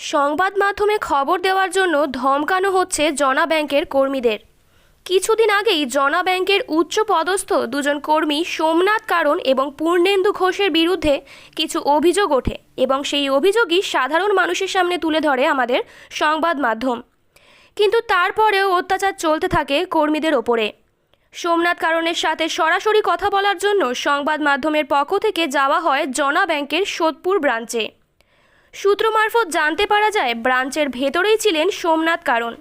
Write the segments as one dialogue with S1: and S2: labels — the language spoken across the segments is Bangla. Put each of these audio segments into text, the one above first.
S1: সংবাদ মাধ্যমে খবর দেওয়ার জন্য ধমকানো হচ্ছে জনা ব্যাংকের কর্মীদের। কিছুদিন আগেই জনা ব্যাংকের উচ্চ পদস্থ দুজন কর্মী সোমনাথ কারণ এবং পূর্ণেন্দু ঘোষের বিরুদ্ধে কিছু অভিযোগ ওঠে এবং সেই অভিযোগই সাধারণ মানুষের সামনে তুলে ধরে আমাদের সংবাদ মাধ্যম। কিন্তু তারপরেও অত্যাচার চলতে থাকে কর্মীদের ওপরে। সোমনাথ কারণের সাথে সরাসরি কথা বলার জন্য সংবাদ মাধ্যমের পক্ষ থেকে যাওয়া হয় জনা ব্যাংকের সোদপুর ব্রাঞ্চে। সূত্র মারফত জানতে পারা যায়, ব্রাঞ্চের ভেতরেই ছিলেন সোমনাথ কারণ।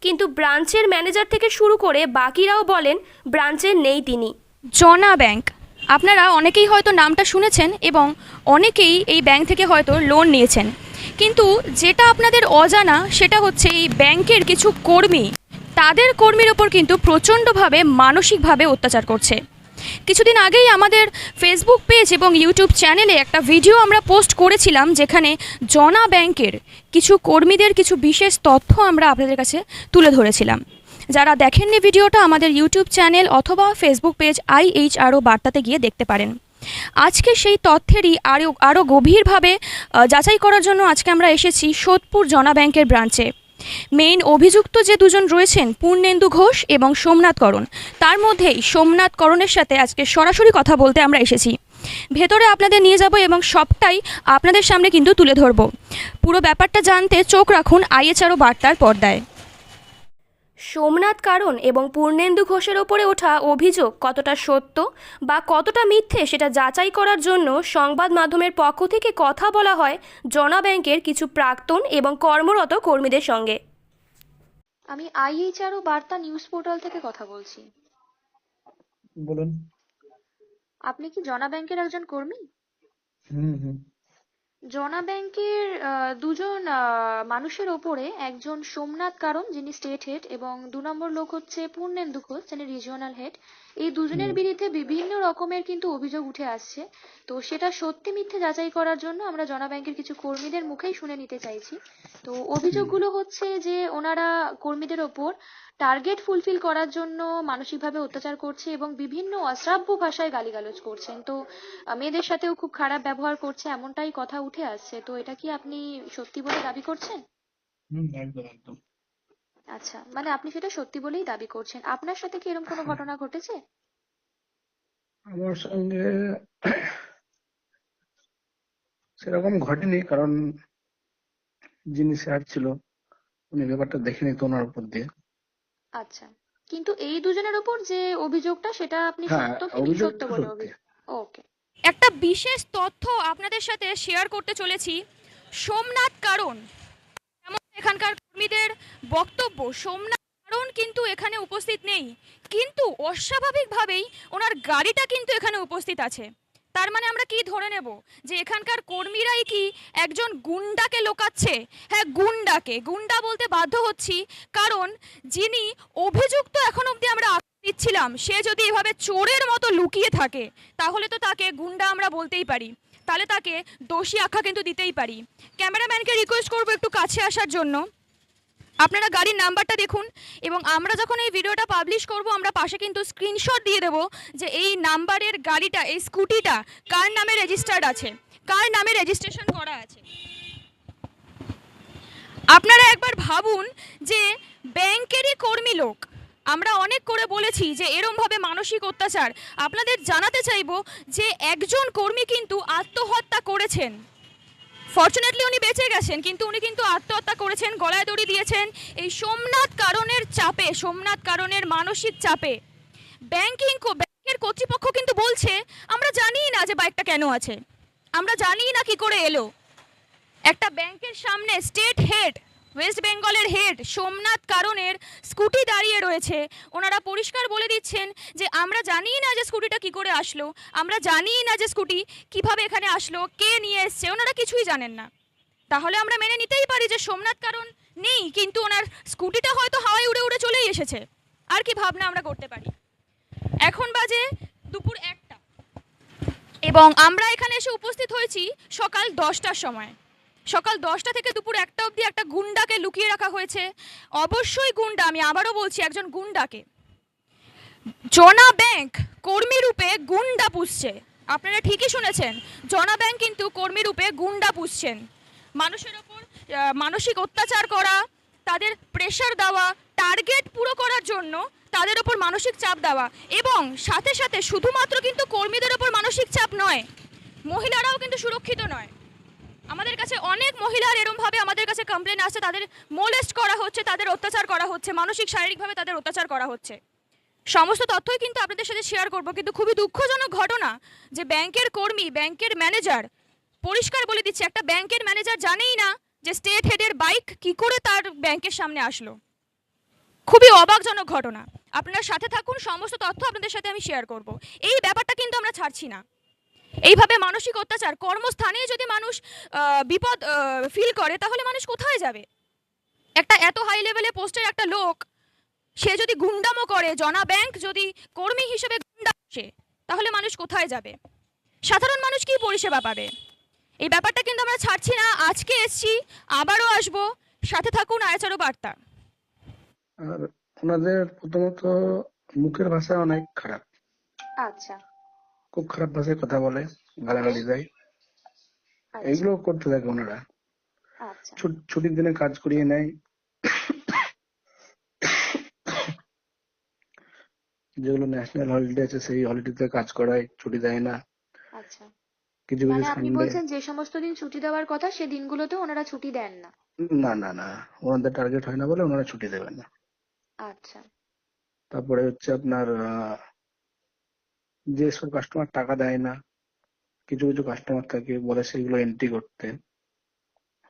S1: কিন্তু ব্রাঞ্চের ম্যানেজার থেকে শুরু করে বাকিরাও বলেন, ব্রাঞ্চে নেই তিনি।
S2: জনা ব্যাংক, আপনারা অনেকেই হয়তো নামটা শুনেছেন এবং অনেকেই এই ব্যাংক থেকে হয়তো লোন নিয়েছেন। কিন্তু যেটা আপনাদের অজানা, সেটা হচ্ছে এই ব্যাংকের কিছু কর্মী। তাদের কর্মীর ওপর কিন্তু প্রচণ্ডভাবে, মানসিকভাবে অত্যাচার করছে। কিছুদিন আগেই আমাদের ফেসবুক পেজ এবং ইউটিউব চ্যানেলে একটা ভিডিও আমরা পোস্ট করেছিলাম, যেখানে জনা ব্যাংকের কিছু কর্মীদের কিছু বিশেষ তথ্য আমরা আপনাদের কাছে তুলে ধরেছিলাম। যারা দেখেননি ভিডিওটা আমাদের ইউটিউব চ্যানেল অথবা ফেসবুক পেজ আইএইচ আরও বার্তাতে গিয়ে দেখতে পারেন। আজকে সেই তথ্যেরই আরও আরও গভীরভাবে যাচাই করার জন্য আজকে আমরা এসেছি সোদপুর জনা ব্যাংকের ব্রাঞ্চে মেইন অভিযুক্ত যে দুজন রয়েছেন, পূর্ণেন্দু ঘোষ এবং সোমনাথ করণ। তার মধ্যেই সোমনাথ করণের সাথে আজকে সরাসরি কথা বলতে আমরা এসেছি। ভেতরে আপনাদের নিয়ে যাব এবং সবটাই আপনাদের সামনে কিন্তু তুলে ধরব। পুরো ব্যাপারটা জানতে চোখ রাখুন আইএচআরও বার্তার পর্দায়।
S1: সোমনাথ কারণ এবং পূর্ণেন্দু ঘোষের ওপরে ওঠা অভিযোগ কতটা সত্য বা কতটা মিথ্যে সেটা যাচাই করার জন্য সংবাদ মাধ্যমের পক্ষ থেকে কথা বলা হয় জনা ব্যাংকের কিছু প্রাক্তন এবং কর্মরত কর্মীদের সঙ্গে।
S3: আমি আইএইচআরও বার্তা নিউজ পোর্টাল থেকে কথা বলছি।
S4: বলুন।
S3: আপনি কি জনা ব্যাংকের একজন কর্মী?
S4: হুম হুম।
S3: জনা ব্যাংকের দুজন মানুষের ওপরে একজন সোমনাথ কারণ যিনি স্টেট হেড এবং দু নম্বর লোক হচ্ছে পূর্ণেন্দু ঘোষ, যিনি রিজিওনাল হেড এই দুজনের বিরুদ্ধে বিভিন্ন রকমের কিন্তু অভিযোগ উঠে আসছে। তো সেটা সত্যি মিথ্যে যাচাই করার জন্য আমরা জনা ব্যাংকের কিছু কর্মীদের মুখেই শুনে নিতে চাইছি। তো অভিযোগগুলো হচ্ছে যে ওনারা কর্মীদের ওপর টার্গেট ফুলফিল করার জন্য মানসিকভাবে অত্যাচার করছে এবং বিভিন্ন অশ্রাব্য ভাষায় গালিগালাজ করছেন। তো মেয়েদের সাথেও খুব খারাপ ব্যবহার করছে এমনটাই কথা উঠে আসছে। তো এটা কি আপনি সত্যি বলে দাবি করছেন?
S4: হুম একদম একদম।
S3: আচ্ছা মানে আপনি সেটা সত্যি বলেই দাবি করছেন। আপনার সাথে কি এরকম কোনো ঘটনা ঘটেছে?
S4: আমার সঙ্গে সেরকম ঘটেনি কারণ যিনি স্যার ছিল উনি ব্যাপারটা দেখেনি তো ওনার উপর দিয়ে।
S3: আচ্ছা কিন্তু এই দুজনের ওপর যে অভিযোগটা সেটা আপনি
S4: হ্যাঁ
S3: সত্য কি
S4: অভিযোগ
S3: সত্য বলে
S4: সত্যি।
S3: অভিযোগ? ওকে।
S2: একটা বিশেষ তথ্য আপনাদের সাথে শেয়ার করতে চলেছি। সোমনাথ কারণ যেমন এখানকার কর্মীদের বক্তব্য, সোমনাথ কারণ কিন্তু এখানে উপস্থিত নেই। কিন্তু অস্বাভাবিকভাবেই ওনার গাড়িটা কিন্তু এখানে উপস্থিত আছে। তার মানে আমরা কি ধরে নেব যে এখানকার কর্মীরাই কি একজন গুন্ডাকে লোকাচ্ছে? হ্যাঁ গুন্ডাকে। গুন্ডা বলতে বাধ্য হচ্ছি কারণ যিনি অভিযুক্ত এখন অবধি আমরা দিচ্ছিলাম, সে যদি এভাবে চোরের মতো লুকিয়ে থাকে, তাহলে তো তাকে গুন্ডা আমরা বলতেই পারি। তাহলে তাকে দোষী আখ্যা কিন্তু দিতেই পারি। ক্যামেরাম্যানকে রিকোয়েস্ট করব একটু কাছে আসার জন্য। আপনারা গাড়ির নাম্বারটা দেখুন এবং আমরা যখন এই ভিডিওটা পাবলিশ করব, আমরা পাশে কিন্তু স্ক্রিনশট দিয়ে দেবো যে এই নাম্বারের গাড়িটা, এই স্কুটিটা কার নামে রেজিস্টার্ড আছে? কার নামে রেজিস্ট্রেশন করা আছে? আপনারা একবার ভাবুন যে ব্যাংকেরই কর্মী লোক, আমরা অনেক করে বলেছি যে এরমভাবে মানসিক অত্যাচার। আপনাদের জানাতে চাইব যে একজন কর্মী কিন্তু আত্মহত্যা করেছেন। ফর্চুনেটলি উনি বেঁচে গেছেন, কিন্তু উনি কিন্তু আত্মহত্যা করেছেন, গলায় দড়ি দিয়েছেন। এই সোমনাথ কারণের চাপে, সোমনাথ কারণের মানসিক চাপে। ব্যাংকিং ব্যাংকের কর্তৃপক্ষ কিন্তু বলছে, আমরা জানি না যে বাইকটা কেন আছে। আমরা জানি না কি করে এলো। একটা ব্যাংকের সামনে স্টেট হেড ওয়েস্ট বেঙ্গলের হেড সোমনাথ কারণের স্কুটি দাঁড়িয়ে রয়েছে। ওনারা পরিষ্কার বলে দিচ্ছেন যে, আমরা জানিই না যে স্কুটিটা কি করে আসলো। আমরা জানিই না যে স্কুটি কীভাবে এখানে আসলো, কে নিয়ে এসছে। ওনারা কিছুই জানেন না। তাহলে আমরা মেনে নিতেই পারি যে, সোমনাথ কারণ নেই, কিন্তু ওনার স্কুটিটা হয়তো হাওয়ায় উড়ে উড়ে চলেই এসেছে। আর কি ভাবনা আমরা করতে পারি? এখন বাজে দুপুর একটা। এবং আমরা এখানে এসে উপস্থিত হয়েছি সকাল দশটার সময়। সকাল দশটা থেকে দুপুর একটা অবধি একটা গুন্ডাকে লুকিয়ে রাখা হয়েছে। অবশ্যই গুন্ডা, আমি আবারও বলছি একজন গুন্ডাকে। জনা ব্যাংক কর্মী রূপে গুন্ডা পুষছে। আপনারা ঠিকই শুনেছেন, জনা ব্যাংক কিন্তু কর্মী রূপে গুন্ডা পুষছেন। মানুষের ওপর মানসিক অত্যাচার করা, তাদের প্রেশার দেওয়া টার্গেট পুরো করার জন্য তাদের ওপর মানসিক চাপ দেওয়া এবং সাথে সাথে শুধুমাত্র কিন্তু কর্মীদের ওপর মানসিক চাপ নয়, মহিলারাও কিন্তু সুরক্ষিত নয়। আমাদের কাছে অনেক মহিলার এরমভাবে আমাদের কাছে কমপ্লেন আসছে, তাদের মোলেস্ট করা হচ্ছে, তাদের অত্যাচার করা হচ্ছে, মানসিক, শারীরিকভাবে তাদের অত্যাচার করা হচ্ছে। সমস্ত তথ্যই কিন্তু আপনাদের সাথে শেয়ার করব, কিন্তু খুবই দুঃখজনক ঘটনা যে ব্যাংকের কর্মী, ব্যাংকের ম্যানেজার পরিষ্কার বলে দিচ্ছে, একটা ব্যাংকের ম্যানেজার জানেই না যে স্টেট হেডের বাইক কি করে তার ব্যাংকের সামনে আসলো। খুবই অবাকজনক ঘটনা। আপনার সাথে থাকুন, সমস্ত তথ্য আপনাদের সাথে আমি শেয়ার করব। এই ব্যাপারটা কিন্তু আমরা ছাড়ছি না। এইভাবে মানসিক অত্যাচার কর্মস্থানেই যদি মানুষ বিপদ ফিল করে তাহলে মানুষ কোথায় যাবে? একটা এত হাই লেভেলে পোস্টের একটা লোক সে যদি গুন্ডামো করে জনা ব্যাংক যদি কর্মী হিসেবে গুন্ডা আসে তাহলে মানুষ কোথায় যাবে? সাধারণ মানুষ কি পরিষেবা পাবে? এই ব্যাপারটা কিন্তু আমরা ছাড়ছি না আজকে এসছি আবারও আসব সাথে থাকুন আয়াচারো বার্তা।
S4: আর ওনাদের প্রথমত মুখের ভাষা অনেক খারাপ।
S5: আচ্ছা।
S4: খুব খারাপ ভাষায় কথা বলে গালাগালি দেয়।
S5: আচ্ছা।
S4: এইগুলো করতে থাকে ওনারা।
S5: আচ্ছা।
S4: ছুটির দিনে কাজ করিয়ে নেয়। যেগুলো ন্যাশনাল হলিডে আছে সেই হলিডেতে কাজ করায় ছুটি দেয় না।
S5: আচ্ছা।
S4: কিছু কিছু
S5: মানে আপনি বলছেন যে সমস্ত দিন ছুটি দেওয়ার কথা সে দিনগুলোতে ওনারা ছুটি দেন না?
S4: না না না। ওনাদের টার্গেট হয় না বলে ওনারা ছুটি দেবেন না।
S5: আচ্ছা।
S4: তারপরে হচ্ছে আপনার আহ, যে সব কাস্টমার টাকা দেয় না কিছু কিছু কাস্টমার থাকে বলে সেগুলো এন্ট্রি করতে।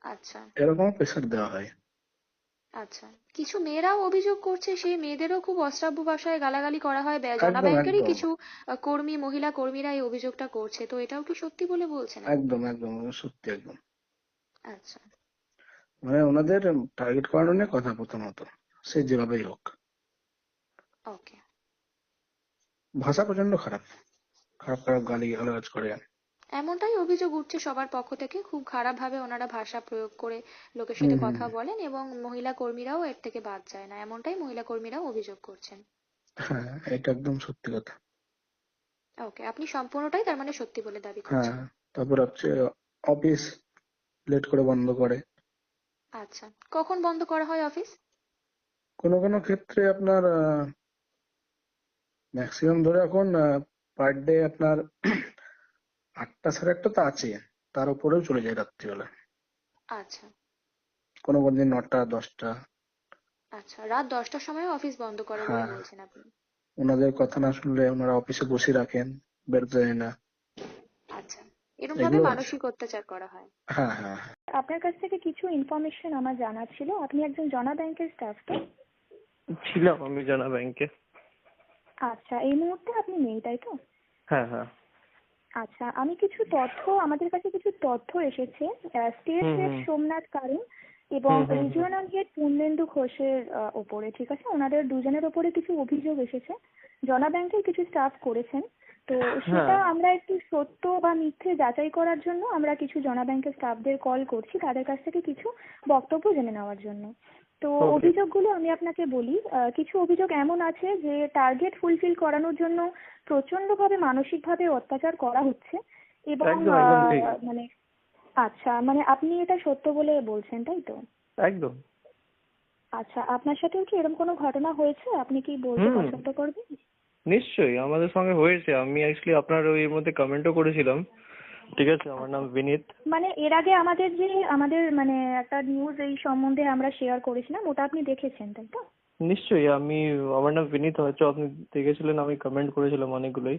S5: আচ্ছা।
S4: এরকম প্রেশার দেওয়া হয়।
S5: আচ্ছা। কিছু মেয়েরাও অভিযোগ করছে সেই মেয়েদেরও খুব অশ্রাব্য ভাষায় গালাগালি করা হয়। জনা ব্যাংকেরই। কিছু কর্মী মহিলা কর্মীরা এই অভিযোগটা করছে। তো এটাও কি সত্যি বলে বলছেন?
S4: একদম একদম। সত্যি একদম।
S5: আচ্ছা।
S4: মানে ওনাদের টার্গেট করানো নিয়ে কথা প্রথমত। সে যেভাবেই হোক।
S5: ওকে
S4: ভাষা প্রচণ্ড খারাপ। খারাপ খারাপ গালি গালাজ করে।
S5: এমনটাই অভিযোগ উঠছে সবার পক্ষ থেকে। খুব খারাপ ভাবে ওনারা ভাষা প্রয়োগ করে লোকের সাথে কথা বলেন এবং মহিলা কর্মীরাও এর থেকে বাদ যায় না। এমনটাই মহিলা কর্মীরাও অভিযোগ করছেন।
S4: হ্যাঁ এটা একদম সত্যি কথা।
S5: ওকে আপনি সম্পূর্ণটাই তার মানে সত্যি বলে দাবি
S4: হ্যাঁ
S5: করছেন।
S4: তারপর হচ্ছে অফিস লেট করে বন্ধ করে।
S5: আচ্ছা কখন বন্ধ করা হয় অফিস?
S4: কোনো কোনো ক্ষেত্রে আপনার ম্যাক্সিমাম ধরে এখন পার ডে আপনার আটটা সাড়ে আটটা তো আছে তার উপরেও চলে যায় রাত্রিবেলা।
S5: আচ্ছা।
S4: কোনো কোনো দিন নটা দশটা।
S5: আচ্ছা রাত দশটার সময় অফিস বন্ধ করে বলে
S4: হ্যাঁ।
S5: বলছেন আপনি?
S4: ওনাদের কথা না শুনলে ওনারা অফিসে বসে রাখেন বেরোতে দেয় না।
S5: আচ্ছা এরকম ভাবে
S4: এগুলো-
S5: মানসিক অত্যাচার করা হয়।
S4: হ্যাঁ হ্যাঁ। হ্যাঁ।
S6: আপনার কাছ থেকে কিছু ইনফরমেশন আমার জানার ছিল আপনি একজন জনা ব্যাংকের স্টাফ তো?
S7: ছিলাম আমি জানা ব্যাংকে
S6: আচ্ছা এই মুহূর্তে আপনি নেই তাই তো?
S7: হ্যাঁ হ্যাঁ।
S6: আচ্ছা আমি কিছু তথ্য আমাদের কাছে কিছু তথ্য এসেছে। স্টেট হেড সোমনাথ কারণ এবং। রিজিওনাল হেড পূর্ণেন্দু ঘোষের ওপরে ঠিক আছে? ওনাদের দুজনের ওপরে কিছু অভিযোগ এসেছে। জনা ব্যাংকের কিছু স্টাফ করেছেন। তো সেটা
S7: হ্যাঁ।
S6: আমরা একটু সত্য বা মিথ্যে যাচাই করার জন্য আমরা কিছু জনা ব্যাংকের স্টাফদের কল করছি তাদের কাছ থেকে কিছু বক্তব্য জেনে নেওয়ার জন্য। তো. অভিযোগগুলো আমি আপনাকে বলি কিছু অভিযোগ এমন আছে যে টার্গেট ফুলফিল করানোর জন্য প্রচন্ডভাবে মানসিকভাবে অত্যাচার করা হচ্ছে এবং। মানে আচ্ছা মানে আপনি এটা সত্য বলে বলছেন তাই তো?
S7: একদম।
S6: আচ্ছা আপনার সাথেও কি এরকম কোনো ঘটনা হয়েছে? আপনি কি বলতে পছন্দ করবেন?
S7: নিশ্চয়ই আমাদের সঙ্গে হয়েছে। আমি অ্যাকচুয়ালি আপনার ওই মধ্যে কমেন্টও করেছিলাম। ঠিক আছে আমার নাম বিনীত।
S6: মানে এর আগে আমাদের যে আমাদের মানে একটা নিউজ এই সম্বন্ধে আমরা শেয়ার করেছিলাম ওটা আপনি দেখেছেন তাই তো?
S7: নিশ্চয়ই আমি আমার নাম বিনীত হয়তো আপনি দেখেছিলেন আমি কমেন্ট করেছিলাম অনেকগুলোই।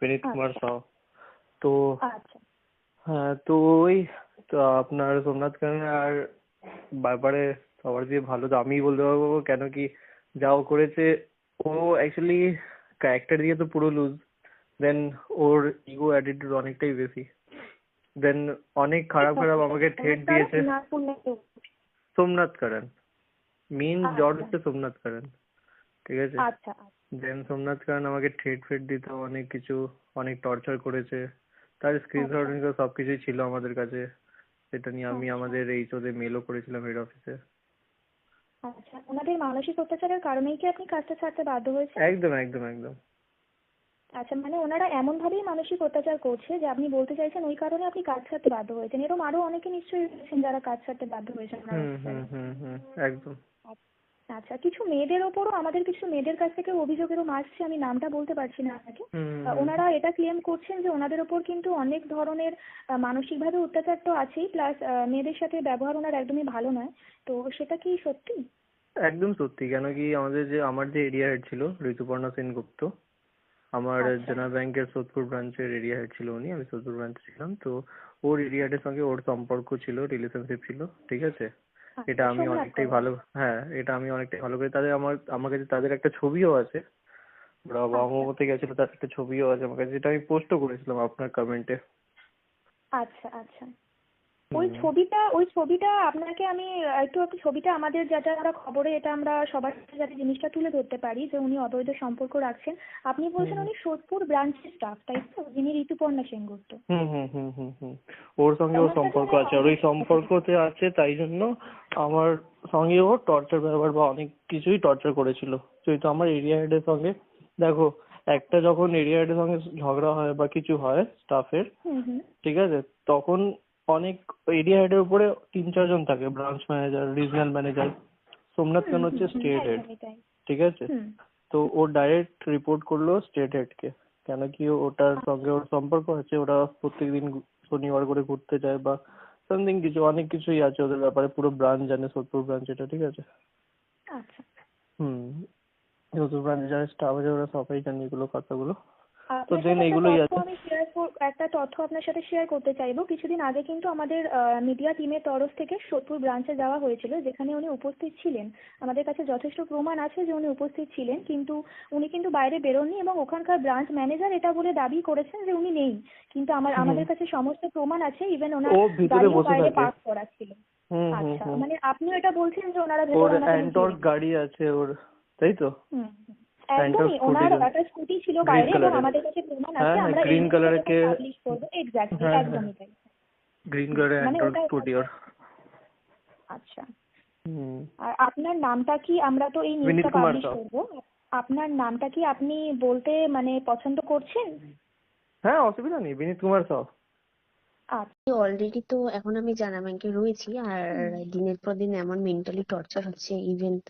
S7: বিনীত কুমার সাউ তো
S6: আচ্ছা।
S7: হ্যাঁ তো ওই তো আপনার সোমনাথ আর ব্যাপারে সবার দিয়ে ভালো তো আমি বলতে পারব কেন কি যা ও করেছে ও অ্যাকচুয়ালি ক্যারেক্টার দিয়ে তো পুরো লুজ দেন ওর ইগো অ্যাটিটিউড অনেকটাই বেশি। দেন অনেক খারাপ খারাপ আমাকে থ্রেট দিয়েছে।
S6: তো-
S7: সোমনাথ মেন জ্বর
S6: আচ্ছা।
S7: হচ্ছে সোমনাথ কারণ ঠিক আছে?
S6: আচ্ছা
S7: দেন সোমনাথ কারণ আমাকে থ্রেট ফেট দিত অনেক কিছু অনেক টর্চার করেছে। তার স্ক্রিনশট
S6: আচ্ছা।
S7: সব কিছুই ছিল আমাদের কাছে। সেটা নিয়ে আমি
S6: আচ্ছা।
S7: আমাদের এইচ ওদের মেলও করেছিলাম হেড অফিসে
S6: আচ্ছা। ওনাদের মানসিক অত্যাচারের কারণেই কি আপনি কাজটা ছাড়তে বাধ্য হয়েছেন?
S7: একদম একদম একদম।
S6: আচ্ছা মানে ওনারা এমন ভাবেই মানসিক অত্যাচার করছে যে আপনি বলতে চাইছেন ওই কারণে আপনি কাজ ছাড়তে বাধ্য হয়েছেন। এরকম আরও অনেকে নিশ্চয়ই রয়েছেন যারা কাজ ছাড়তে বাধ্য হয়েছেন
S7: একদম।
S6: আচ্ছা কিছু মেয়েদের ওপরও আমাদের কিছু মেয়েদের কাছ থেকে অভিযোগ এরকম আসছে আমি নামটা বলতে পারছি না আপনাকে। ওনারা এটা ক্লেম করছেন যে ওনাদের ওপর কিন্তু অনেক ধরনের মানসিকভাবে অত্যাচার তো আছেই প্লাস মেয়েদের সাথে ব্যবহার ওনার একদমই ভালো নয়। তো সেটা কি সত্যি?
S7: একদম সত্যি কেন কি আমাদের যে আমার যে এরিয়া হেড ছিল ঋতুপর্ণা সেনগুপ্ত আমার
S6: আচ্ছা।
S7: জেনা ব্যাংকের সোদপুর ব্রাঞ্চের এরিয়া হেড ছিল উনি আমি সোদপুর ব্রাঞ্চে ছিলাম। তো ওর এরিয়া হেডের সঙ্গে ওর সম্পর্ক ছিল রিলেশনশিপ ছিল ঠিক আছে? এটা আমি অনেকটাই ভালো হ্যাঁ এটা আমি অনেকটাই ভালো করে তাদের আমার আমার কাছে তাদের একটা ছবিও আছে। ওরা
S6: আচ্ছা।
S7: বাবা গেছিল তার একটা ছবিও আছে আমার কাছে যেটা আমি পোস্টও করেছিলাম আপনার কমেন্টে
S6: আচ্ছা আচ্ছা। ওই ছবিটা ওই ছবিটা আপনাকে আমি একটু একটু ছবিটা আমাদের যাতে আমরা খবরে এটা আমরা সবার সাথে যাতে জিনিসটা তুলে ধরতে পারি যে উনি অবৈধ সম্পর্ক রাখছেন। আপনি বলছেন উনি সোদপুর ব্রাঞ্চের স্টাফ তাই তো? যিনি ঋতুপর্ণা সেনগুপ্ত।
S7: হুম হুম হুম হুম হুম। ওর সঙ্গে ওর সম্পর্ক আছে। আর ওই সম্পর্কতে আছে তাই জন্য আমার সঙ্গে ও টর্চার ব্যবহার বা অনেক কিছুই টর্চার করেছিল। যেহেতু আমার এরিয়া হেডের সঙ্গে দেখো একটা যখন এরিয়া হেডের সঙ্গে ঝগড়া হয় বা কিছু হয় স্টাফের ঠিক আছে? তখন অনেক এরিয়া হেডের উপরে তিন চারজন থাকে branch manager regional manager Somnath Khan হচ্ছে
S6: হুম, হুম,
S7: স্টেট হেড ঠিক আছে? তো ও ডাইরেক্ট রিপোর্ট করল স্টেট হেডকে কেন কি ওটার সঙ্গে ওর সম্পর্ক আছে ওরা প্রত্যেকদিন শনিবার করে ঘুরতে যায় বা সামথিং কিছু অনেক কিছুই আছে ওদের ব্যাপারে পুরো ব্রাঞ্চ জানে সোদপুর ব্রাঞ্চ এটা ঠিক আছে?
S6: আচ্ছা।
S7: হুম সোদপুর ব্রাঞ্চে যারা স্টাফ আছে ওরা সবাই জানে এগুলো কথাগুলো। তো
S6: সাথে
S7: এগুলোই আছে।
S6: আমি শেয়ার একটা তথ্য আপনার সাথে শেয়ার করতে চাইব। কিছুদিন আগে কিন্তু আমাদের মিডিয়া টিমের তরফ থেকে সোদপুর ব্রাঞ্চে যাওয়া হয়েছিল যেখানে উনি উপস্থিত ছিলেন। আমাদের কাছে যথেষ্ট প্রমাণ আছে যে উনি উপস্থিত ছিলেন কিন্তু উনি কিন্তু বাইরে বেরোননি এবং ওখানকার ব্রাঞ্চ ম্যানেজার এটা বলে দাবি করেছেন যে উনি নেই। কিন্তু আমার আমাদের কাছে সমস্ত প্রমাণ আছে ইভেন ওনার
S7: ও
S6: গাড়িও বাইরে। পার্ক করা ছিল। আচ্ছা মানে আপনিও এটা বলছেন যে ওনারা ভেতরে
S7: গাড়ি আছে ওর তাই তো?
S6: হুম। একদমই ওনার একটা স্কুটি ছিল বাইরে এবং আমাদের কাছে প্রমাণ
S7: হ্যাঁ,
S6: আছে
S7: হ্যাঁ,
S6: আমরা
S7: colour এর কে-
S6: পাবলিশ করব। এক্স্যাক্টলি
S7: হ্যাঁ।
S6: একদমই তাই।
S7: গ্রিন কালারের
S6: মানে ওটা-
S7: স্কুটি ওর।
S6: আচ্ছা। আর আপনার নামটা কি? আমরা তো এই নিউজটা পাবলিশ। করব। আপনার নামটা কি আপনি বলতে মানে পছন্দ করছেন?
S7: হ্যাঁ অসুবিধা নেই বিনীত কুমার সাউ
S6: আচ্ছা।
S8: অলরেডি তো এখন আমি জানা ব্যাংকে রয়েছি আর দিনের পর দিন এমন মেন্টালি টর্চার হচ্ছে ইভেন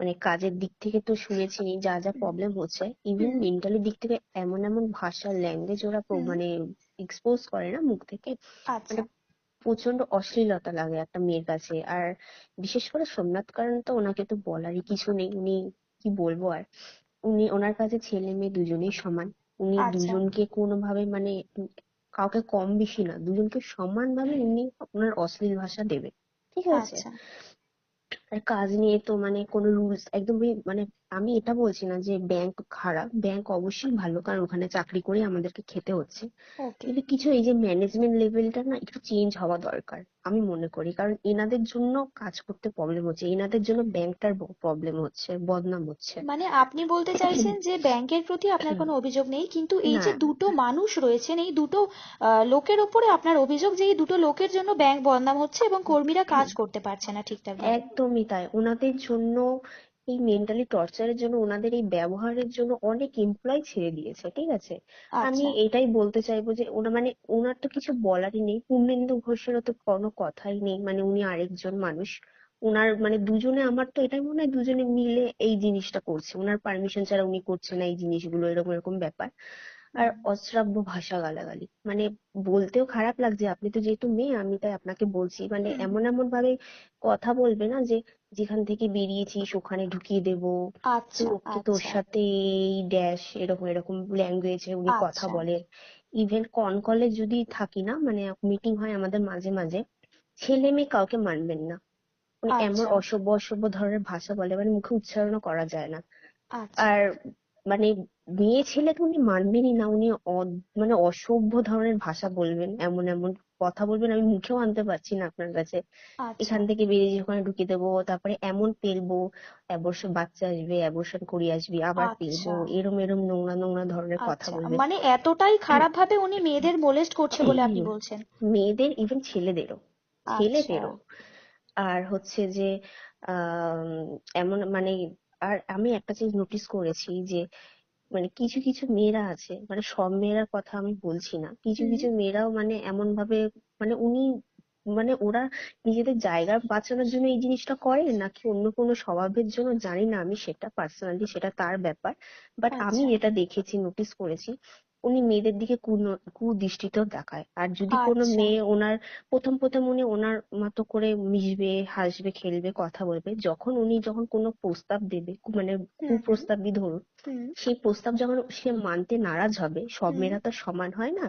S8: মানে কাজের দিক থেকে তো শুনেছি যা যা প্রবলেম হচ্ছে ইভেন মেন্টালি দিক থেকে এমন এমন ভাষা ল্যাঙ্গুয়েজ ওরা মানে এক্সপোজ করে না মুখ থেকে।
S6: আচ্ছা।
S8: প্রচণ্ড অশ্লীলতা লাগে একটা মেয়ের কাছে। আর বিশেষ করে সোমনাথ কারণ তো ওনাকে তো বলারই কিছু নেই। উনি কি বলব আর? উনি ওনার কাছে ছেলে মেয়ে দুজনেই সমান। উনি
S6: আচ্ছা।
S8: দুজনকে কোনোভাবে মানে কাউকে কম বেশি না দুজনকে সমানভাবে উনি ওনার অশ্লীল ভাষা দেবে। ঠিক আছে?
S6: আচ্ছা।
S8: কাজ নিয়ে তো মানে কোনো rules একদমই মানে আমি এটা বলছি না যে ব্যাংক খারাপ ব্যাংক অবশ্যই ভালো কারণ ওখানে চাকরি করে আমাদেরকে খেতে হচ্ছে। কিন্তু কিছু এই যে ম্যানেজমেন্ট লেভেলটা না একটু চেঞ্জ হওয়া দরকার আমি মনে করি। কারণ এনাদের জন্য কাজ করতে প্রবলেম হচ্ছে এনাদের জন্য ব্যাংকটার প্রবলেম হচ্ছে বদনাম হচ্ছে।
S3: মানে আপনি বলতে চাইছেন যে ব্যাংকের প্রতি আপনার কোনো অভিযোগ নেই কিন্তু এই যে দুটো মানুষ রয়েছেন এই দুটো লোকের ওপরে আপনার অভিযোগ যে এই দুটো লোকের জন্য ব্যাংক বদনাম হচ্ছে এবং কর্মীরা কাজ করতে পারছে না ঠিকঠাক
S8: একদমই তাই। ওনাদের জন্য এই মেন্টালি টর্চারের জন্য ওনাদের এই ব্যবহারের জন্য অনেক এমপ্লয় ছেড়ে দিয়েছে ঠিক আছে? আমি
S3: আচ্ছা।
S8: এটাই বলতে চাইব যে ওনা মানে ওনার তো কিছু বলারই নেই পূর্ণেন্দু ঘোষেরও তো কোনো কথাই নেই মানে উনি আরেকজন মানুষ। ওনার মানে দুজনে আমার তো এটাই মনে হয় দুজনে মিলে এই জিনিসটা করছে ওনার পারমিশন ছাড়া উনি করছে না এই জিনিসগুলো এরকম এরকম ব্যাপার। আর অশ্রাব্য ভাষা গালাগালি। মানে বলতেও খারাপ লাগছে আপনি তো যেহেতু মেয়ে আমি তাই আপনাকে বলছি। মানে এমন এমন ভাবে কথা বলবে না যে যেখান থেকে বেরিয়েছিস ওখানে ঢুকিয়ে দেবো।
S3: আচ্ছা
S8: তোর
S3: আচ্ছা।
S8: সাথে এই ড্যাশ এরকম এরকম ল্যাঙ্গুয়েজে উনি কথা
S3: আচ্ছা।
S8: বলে। ইভেন কন কলে যদি থাকি না মানে মিটিং হয় আমাদের মাঝে মাঝে ছেলে মেয়ে কাউকে মানবেন না। উনি এমন। অসভ্য অসভ্য ধরনের ভাষা বলে মানে মুখে উচ্চারণও করা যায় না। আর মানে মেয়ে ছেলেকে উনি মানবেনই না উনি মানে অসভ্য ধরনের ভাষা বলবেন এমন এমন কথা বলবেন আমি মুখেও আনতে পারছি না আপনার কাছে।
S3: আচ্ছা।
S8: এখান থেকে বেরিয়ে ওখানে ঢুকিয়ে দেবো তারপরে এমন পেলবো অ্যাবর্শন বাচ্চা আসবে অ্যাবর্শন করিয়ে আসবি আবার পেলবো
S3: আচ্ছা।
S8: এরম এরম নোংরা নোংরা ধরনের কথা
S3: আচ্ছা
S8: বলবে
S3: মানে এতটাই খারাপ ভাবে উনি মেয়েদের মোলেস্ট করছে বলে আপনি বলছেন?
S8: মেয়েদের ইভেন ছেলেদেরও ছেলেদেরও। আর হচ্ছে যে আহ এমন মানে আর আমি একটা জিনিস নোটিস করেছি যে মানে কিছু কিছু মেয়েরা আছে মানে সব মেয়েরার কথা আমি বলছি না। কিছু কিছু মেয়েরাও মানে এমন ভাবে মানে উনি মানে ওরা নিজেদের জায়গা বাঁচানোর জন্য এই জিনিসটা করে নাকি অন্য কোনো স্বভাবের জন্য জানি না আমি সেটা পার্সোনালি সেটা তার ব্যাপার। বাট আমি
S3: আচ্ছা।
S8: যেটা দেখেছি নোটিস করেছি। উনি মেয়েদের দিকে কুদৃষ্টিতেও দেখায় আর যদি কোনো
S3: আচ্ছা।
S8: মেয়ে ওনার প্রথম প্রথম উনি ওনার মতো করে মিশবে হাসবে খেলবে কথা বলবে যখন উনি যখন কোনো প্রস্তাব দেবে কু- মানে কুপ্রস্তাবই ধরুন সেই প্রস্তাব যখন সে মানতে নারাজ হবে সব মেয়েরা তো সমান হয় না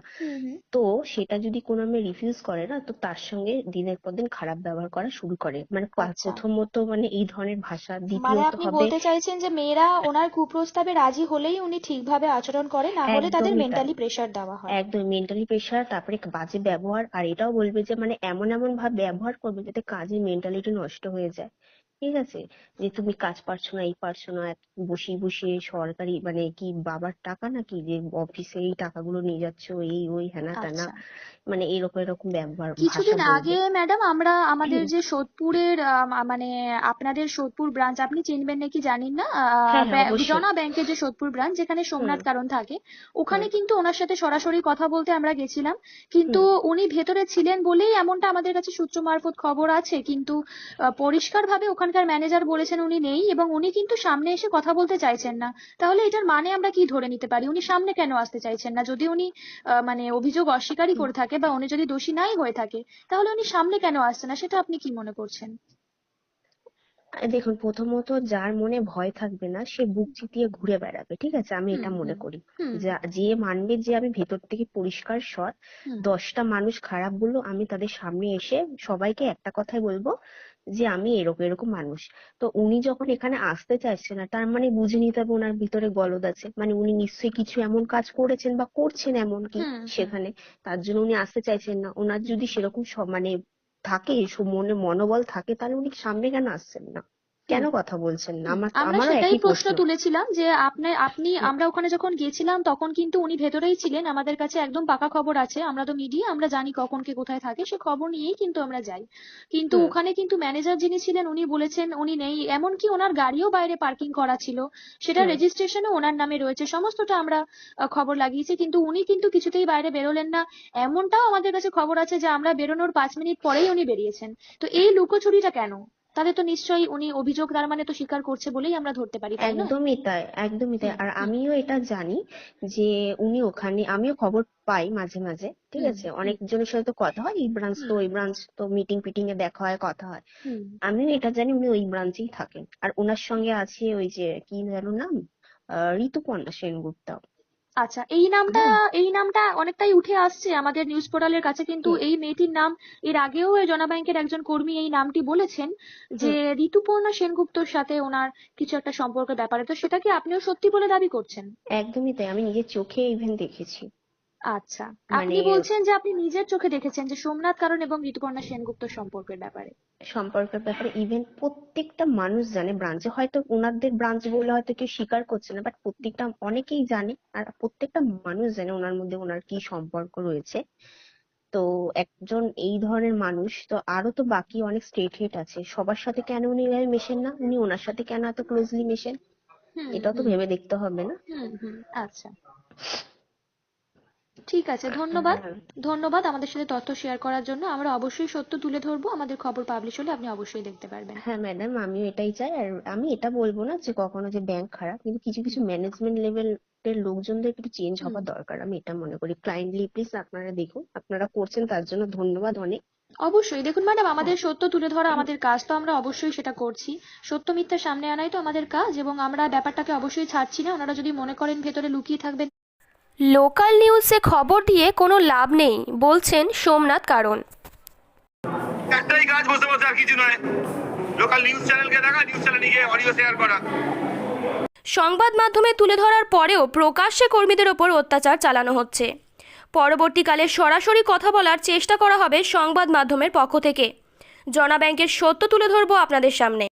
S8: তো সেটা যদি কোনো মেয়ে রিফিউজ করে না তো তার সঙ্গে দিনের পর দিন খারাপ ব্যবহার করা শুরু করে মানে
S3: আচ্ছা।
S8: প্রথমত মানে এই ধরনের ভাষা
S3: মানে
S8: দ্বিতীয়ত
S3: আপনি বলতে চাইছেন যে মেয়েরা ওনার কুপ্রস্তাবে রাজি হলেই উনি ঠিকভাবে আচরণ করে না হলে তাদের। মেন্টালি প্রেসার দেওয়া হয়।
S8: একদম মেন্টালি প্রেশার তারপরে বাজে ব্যবহার আর এটাও বলবে যে মানে এমন এমন ভাবে ব্যবহার করবে যাতে কাজের মেন্টালিটি নষ্ট হয়ে যায়। ঠিক আছে? যে তুমি কাজ পারছ না এই পারছ না বসিয়ে বসিয়ে সরকারি মানে কি বাবার টাকা নাকি? যে অফিসে এই টাকাগুলো নিয়ে যাচ্ছ এই ওই হেনা তেনা
S3: আচ্ছা।
S8: মানে এরকম এরকম ব্যবহার
S3: কিছুদিন আগে ম্যাডাম আমরা আমাদের যে সোদপুরের মানে আপনাদের সোদপুর ব্রাঞ্চ আপনি চিনবেন নাকি জানেন না? আহ,
S8: হ্যাঁ।
S3: জনা ব্যাংকের যে সোদপুর ব্রাঞ্চ যেখানে সোমনাথ। কারণ থাকে ওখানে কিন্তু ওনার সাথে সরাসরি কথা বলতে আমরা গেছিলাম। কিন্তু উনি ভেতরে ছিলেন বলেই এমনটা আমাদের কাছে সূত্র মারফত খবর আছে। কিন্তু পরিষ্কার ভাবে ওখানকার ম্যানেজার বলেছেন উনি নেই এবং উনি কিন্তু সামনে এসে কথা বলতে চাইছেন না। তাহলে এটার মানে আমরা কি ধরে নিতে পারি? উনি সামনে কেন আসতে চাইছেন না? যদি উনি মানে অভিযোগ অস্বীকারই করে থাকে বা উনি যদি দোষী নাই হয়ে থাকে তাহলে উনি সামনে কেন আসছে না? সেটা আপনি কি মনে করছেন?
S8: দেখুন প্রথমত যার মনে ভয় থাকবে না সে বুক চিতিয়ে ঘুরে বেড়াবে ঠিক আছে? আমি এটা মনে করি। যে মানবে যে আমি ভেতর থেকে পরিষ্কার সৎ দশটা মানুষ খারাপ বলল আমি তাদের সামনে এসে সবাইকে একটা কথাই বলব যে আমি এরকম এরকম মানুষ। তো উনি যখন এখানে আসতে চাইছে না তার মানে বুঝে নিতে হবে ওনার ভিতরে গলদ আছে। মানে উনি নিশ্চয়ই কিছু এমন কাজ করেছেন বা করছেন এমন কি। সেখানে। তার জন্য উনি আসতে চাইছেন না। ওনার যদি সেরকম মানে থাকে মনে মনোবল থাকে তাহলে উনি সামনে কেন আসছেন না? কেন কথা বলছেন না? আমার
S3: আমরা সেটাই প্রশ্ন তুলেছিলাম যে আপনি আপনি আমরা ওখানে যখন গেছিলাম তখন কিন্তু উনি ভেতরেই ছিলেন আমাদের কাছে একদম পাকা খবর আছে আমরা তো মিডিয়া আমরা জানি কখন কে কোথায় থাকে সে খবর নিয়েই কিন্তু আমরা যাই। কিন্তু ওখানে কিন্তু ম্যানেজার যিনি ছিলেন উনি বলেছেন উনি নেই এমনকি ওনার গাড়িও বাইরে পার্কিং করা ছিল। সেটা
S8: হুম।
S3: রেজিস্ট্রেশনও ওনার নামে রয়েছে সমস্তটা আমরা খবর লাগিয়েছি কিন্তু উনি কিন্তু কিছুতেই বাইরে বেরোলেন না। এমনটাও আমাদের কাছে খবর আছে যে আমরা বেরোনোর পাঁচ মিনিট পরেই উনি বেরিয়েছেন। তো এই লুকোচুরিটা কেন? তাহলে তো নিশ্চয়ই উনি অভিযোগ তার মানে তো স্বীকার করছে বলেই আমরা ধরতে পারি তাই না?
S8: একদমই তাই একদমই তাই। আর আমিও এটা জানি যে উনি ওখানে আমিও খবর পাই মাঝে মাঝে ঠিক আছে। অনেকজনের সাথে তো কথা হয় এই ব্রাঞ্চ তো ওই ব্রাঞ্চ তো মিটিং ফিটিং এ দেখা হয় কথা হয়। আমিও এটা জানি উনি ওই ব্রাঞ্চেই থাকেন। আর ওনার সঙ্গে আছে ওই যে কি যেন নাম? আহ ঋতুপর্ণা সেনগুপ্ত।
S3: আচ্ছা এই নামটা এই নামটা অনেকটাই উঠে আসছে আমাদের নিউজ পোর্টালের কাছে কিন্তু এই মেয়েটির নাম এর আগেও জনা ব্যাংকের একজন কর্মী এই নামটি বলেছেন যে ঋতুপর্ণা সেনগুপ্তর সাথে ওনার কিছু একটা সম্পর্কের ব্যাপারে তো সেটা কি আপনিও সত্যি বলে দাবি করছেন?
S8: একদমই তাই আমি নিজের চোখে ইভেন দেখেছি।
S3: আচ্ছা।
S8: মানে
S3: আপনি বলছেন যে আপনি নিজের চোখে দেখেছেন যে সোমনাথ কারণ এবং ঋতুপর্ণা সেনগুপ্ত সম্পর্কের ব্যাপারে।
S8: সম্পর্কের ব্যাপারে ইভেন প্রত্যেকটা মানুষ জানে ব্রাঞ্চে। হয়তো ওনাদের ব্রাঞ্চ বলে হয়তো কেউ স্বীকার করছে না বাট প্রত্যেকটা অনেকেই জানে আর প্রত্যেকটা মানুষ জানে ওনার মধ্যে ওনার কি সম্পর্ক রয়েছে। তো একজন এই ধরনের মানুষ তো আরও তো বাকি অনেক স্টেট হেড আছে। সবার সাথে কেন উনি এভাবে মেশেন না? উনি ওনার সাথে কেন এত ক্লোজলি মেশেন? এটাও তো ভেবে দেখতে হবে না।
S3: আচ্ছা। ঠিক আছে ধন্যবাদ।
S8: হ্যাঁ।
S3: ধন্যবাদ আমাদের সাথে তথ্য শেয়ার করার জন্য। আমরা অবশ্যই সত্য তুলে ধরবো। আমাদের খবর পাবলিশ হলে আপনি অবশ্যই দেখতে পারবেন।
S8: হ্যাঁ ম্যাডাম আমিও এটাই চাই। আর আমি এটা বলব না যে কখনো যে ব্যাংক খারাপ কিন্তু কিছু কিছু ম্যানেজমেন্ট লেভেলের লোকজনদের একটু চেঞ্জ হওয়া দরকার। আমি এটা মনে করি। কাইন্ডলি প্লিজ আপনারা দেখুন। আপনারা করছেন তার জন্য ধন্যবাদ অনেক।
S3: অবশ্যই। দেখুন ম্যাডাম আমাদের সত্য তুলে ধরা আমাদের কাজ তো আমরা অবশ্যই সেটা করছি। সত্য মিথ্যা সামনে আনাই তো আমাদের কাজ এবং আমরা ব্যাপারটাকে অবশ্যই ছাড়ছি না। ওনারা যদি মনে করেন ভেতরে লুকিয়ে থাকবেন
S1: লোকাল নিউজে খবর দিয়ে কোনো লাভ নেই বলছেন সোমনাথ কারণ।
S9: একটাই কাজ বসে বসে আর কিছু নয়। লোকাল নিউজ চ্যানেলকে দেখা নিউজ চ্যানেলে গিয়ে অডিও শেয়ার করা।
S1: সংবাদ মাধ্যমে তুলে ধরার পরেও প্রকাশ্যে কর্মীদের ওপর অত্যাচার চালানো হচ্ছে। পরবর্তীকালে সরাসরি কথা বলার চেষ্টা করা হবে সংবাদ মাধ্যমের পক্ষ থেকে। জনা ব্যাংকের সত্য তুলে ধরবো আপনাদের সামনে।